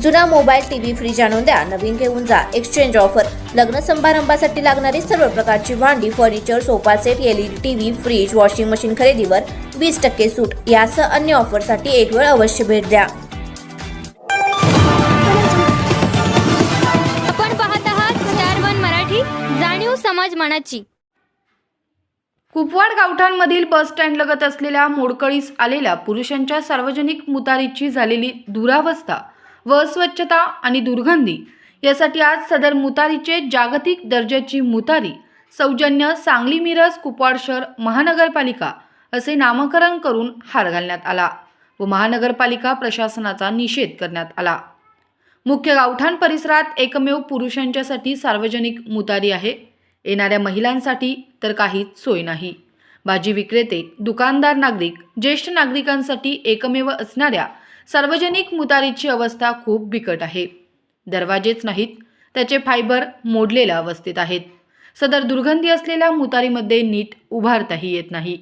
जुना mobile TV fridge आणून द्या. नवीन घेऊन जा. एक्सचेंज ऑफर लग्न समारंभासाठी लागणारी सर्व प्रकारची भांडी furniture sofa set LED TV fridge washing machine खरेदीवर वीस टक्के सूट. यासह अन्य ऑफरसाठी एक वेळ अवश्य भेट द्या. आपण पाहत आहात मराठी जाणीव समाज मनाची. कुपवाड गावठाणमधील बस स्टँड लगत असलेल्या मोडकळीस आलेल्या पुरुषांच्या सार्वजनिक मुतारीची झालेली दुरावस्था. व अस्वच्छता आणि दुर्गंधी. यासाठी आज सदर मुतारीचे जागतिक दर्जाची मुतारी सौजन्य सांगली मिरज कुपवाड शहर महानगरपालिका असे नामकरण करून हार घालण्यात आला व महानगरपालिका प्रशासनाचा निषेध करण्यात आला. मुख्य गावठाण परिसरात एकमेव पुरुषांच्यासाठी सार्वजनिक मुतारी आहे. येणाऱ्या महिलांसाठी तर काहीच सोय नाही. भाजी विक्रेते दुकानदार नागरिक ज्येष्ठ नागरिकांसाठी एकमेव असणाऱ्या सार्वजनिक मुतारीची अवस्था खूप बिकट आहे. दरवाजेच नाहीत त्याचे फायबर मोडलेल्या अवस्थेत आहेत. सदर दुर्गंधी असलेल्या मुतारीमध्ये नीट उभारताही येत नाही.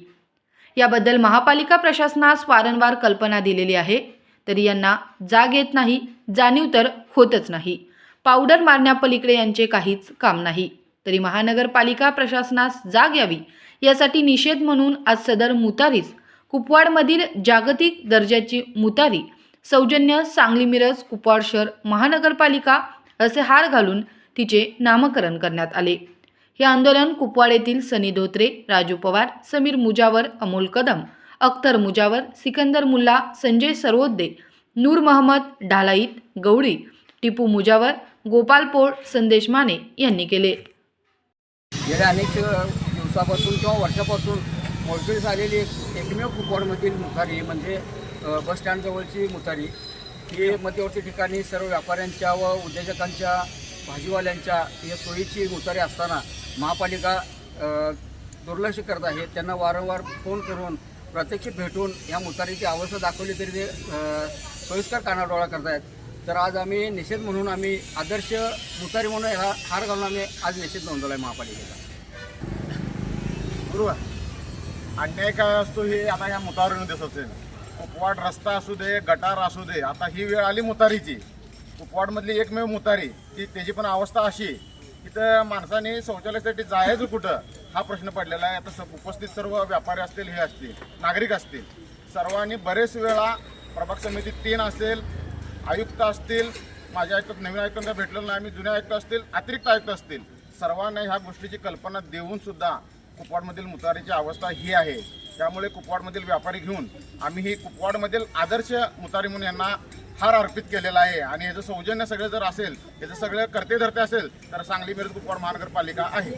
याबद्दल महापालिका प्रशासनास वारंवार कल्पना दिलेली आहे तरी यांना जाग येत नाही जाणीव तर होतच नाही. पावडर मारण्यापलीकडे यांचे काहीच काम नाही. तरी महानगरपालिका प्रशासनास जाग यावी यासाठी निषेध म्हणून आज सदर मुतारीस कुपवाडमधील जागतिक दर्जाची मुतारी सौजन्य सांगली मिरज कुपवाड शहर महानगरपालिका असे हार घालून तिचे नामकरण करण्यात आले. हे आंदोलन कुपवाड येथील सनी धोत्रे राजू पवार समीर मुजावर अमोल कदम अख्तर मुजावर सिकंदर मुल्ला संजय सरवोद्दे नूर महम्मद ढालाईत गवळी टिपू मुजावर गोपाल पोळ संदेश माने यांनी केले. गेल्या अनेक दिवसापासून किंवा वर्षापासून मोडकळीस आलेली एक एकमेव कुपवाडमधील मुतारी म्हणजे बस स्टँडजवळची मुतारी. ही मध्यवर्ती ठिकाणी सर्व व्यापाऱ्यांच्या व उद्योजकांच्या भाजीवाल्यांच्या या सोयीची मुतारी असताना महापालिका दुर्लक्ष करत आहे. त्यांना वारंवार फोन करून प्रत्यक्ष भेटून या मुतारीची अवस्था दाखवली तरी ते सोयीस्कर कानाडोळा करतायत. तर आज आम्ही निषेध म्हणून आम्ही आदर्श मुतारी म्हणून ह्या हार घालून आम्ही आज निषेध नोंदवला आहे महापालिकेचा. बरोबर? अन्याय काय असतो हे आता या मुतारीने दिसत असेल कुपवाड रस्ता असू दे गटार असू दे आता ही वेळ आली मुतारीची. कुपवाडमधली एकमेव मुतारी की त्याची पण अवस्था अशी तिथं माणसाने शौचालयासाठी जायचं कुठं? हा प्रश्न पडलेला आहे. आता स- उपस्थित सर्व व्यापारी असतील हे असतील नागरिक असतील. सर्वांनी बरेच वेळा प्रभाग समिती तीन असेल आयुक्त असतील माझ्या आयुक्त नवीन आयुक्तांना भेटलेलं नाही आम्ही जुने आयुक्त असतील अतिरिक्त आयुक्त असतील. सर्वांना ह्या गोष्टीची कल्पना देऊन सुद्धा कुपवाडमधील मुतारीची अवस्था ही आहे. त्यामुळे कुपवाडमधील व्यापारी घेऊन आम्ही ही कुपवाडमधील आदर्श मुतारी म्हणून यांना हार अर्पित केलेला आहे. आणि याचं सौजन्य सगळं जर असेल याचं सगळं करते धरते असेल तर सांगली मिरज कुपवाड महानगरपालिका आहे.